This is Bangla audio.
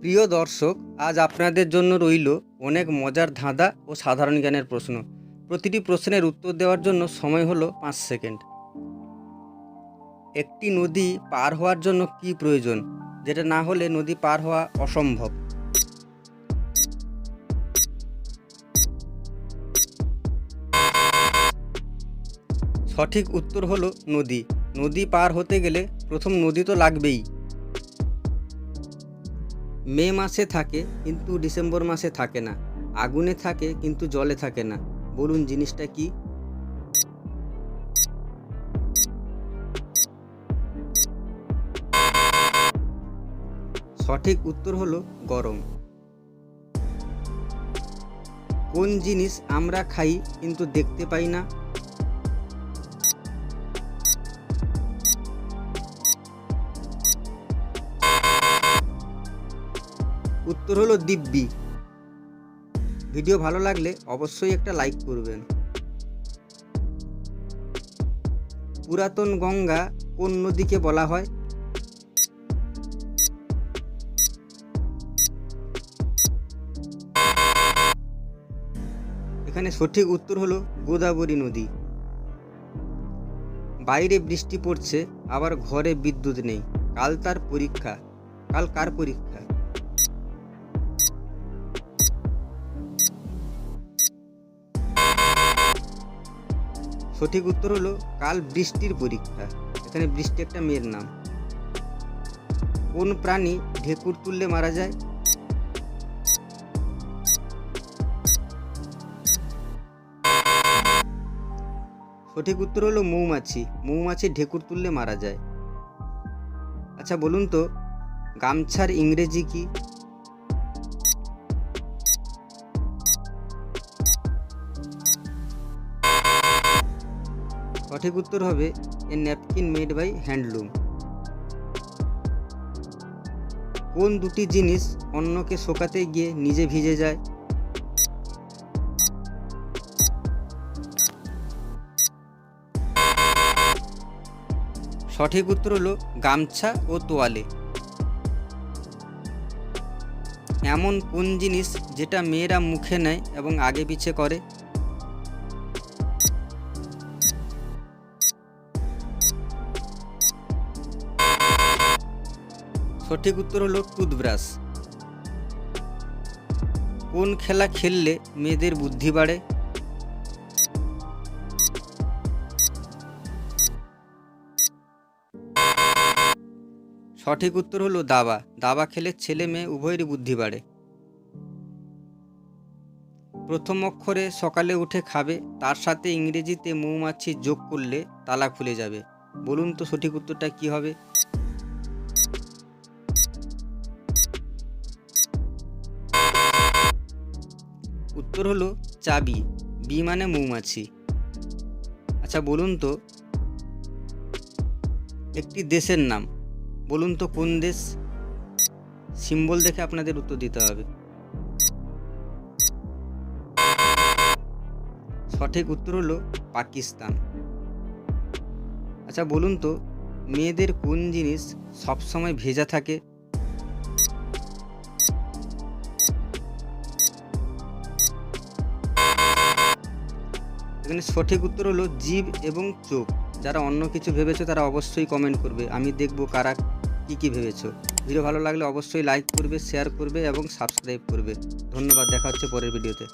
প্রিয় দর্শক, আজ আপনাদের জন্য রইল অনেক মজার ধাঁধা ও সাধারণ জ্ঞানের প্রশ্ন। প্রতিটি প্রশ্নের উত্তর দেওয়ার জন্য সময় হলো পাঁচ সেকেন্ড। একটি নদী পার হওয়ার জন্য কি প্রয়োজন? যেটা না হলে নদী পার হওয়া অসম্ভব। সঠিক উত্তর হলো নদী। নদী পার হতে গেলে প্রথম নদী তো লাগবেই। মে মাসে থাকে কিন্তু ডিসেম্বর মাসে থাকে না। আগুনে থাকে কিন্তু জলে থাকে না। বলুন জিনিসটা কি? সঠিক উত্তর হলো গরম। কোন জিনিস আমরা খাই কিন্তু দেখতে পাই না? উত্তর হলো দিব্যি। ভিডিও ভালো লাগলে অবশ্যই একটা লাইক করবেন। পুরাতন গঙ্গা কোন নদীকে বলা হয়? এখানে সঠিক উত্তর হলো গোদাবরী নদী। বাইরে বৃষ্টি পড়ছে, আবার ঘরে বিদ্যুৎ নেই। কাল তার পরীক্ষা। কাল কার পরীক্ষা? সঠিক উত্তর হলো কাল বৃষ্টির পরীক্ষা। এখানে বৃষ্টি একটা মেয়ের নাম। কোন প্রাণী ঢেকুর তুললে মারা যায়? সঠিক উত্তর হলো মৌমাছি। মৌমাছি ঢেকুর তুললে মারা যায়। আচ্ছা বলুন তো, গামছার ইংরেজি কি? সঠিক উত্তর হবে a napkin made by handloom. কোন দুটি জিনিস অন্যকে শোকাতে গিয়ে নিজে ভিজে যায়? সঠিক উত্তর হলো গামছা ও তোয়ালে। এমন কোন জিনিস যেটা মেয়েরা মুখে নেয় এবং আগে পিছে করে? সঠিক উত্তর হলো টুথব্রাশ কোন খেলা খেললে মেয়েদের বুদ্ধি বাড়ে? সঠিক উত্তর হলো দাবা। দাবা খেলে ছেলে মেয়ে উভয়েরই বুদ্ধি বাড়ে। প্রথম অক্ষরে সকালে উঠে খাবে, তার সাথে ইংরেজিতে মৌমাছি যোগ করলে তালা খুলে যাবে। বলুন তো সঠিক উত্তরটা কি হবে? উত্তর হলো চাবি, বি মানে মৌমাছি। আচ্ছা বলুন তো, একটি দেশের নাম, বলুন তো কোন দেশ? সিম্বল দেখে আপনাদের উত্তর দিতে হবে। সঠিক উত্তর হলো পাকিস্তান। আচ্ছা বলুন তো, মেয়েদের কোন জিনিস সবসময় ভেজা থাকে? এখানে সঠিক উত্তর হলো জীব এবং চোখ। যারা অন্য কিছু ভেবেছো তারা অবশ্যই কমেন্ট করবে। আমি দেখব কারা কী কী ভেবেছো। ভিডিও ভালো লাগলে অবশ্যই লাইক করবে শেয়ার করবে এবং সাবস্ক্রাইব করবে। ধন্যবাদ, দেখা হচ্ছে পরের ভিডিওতে।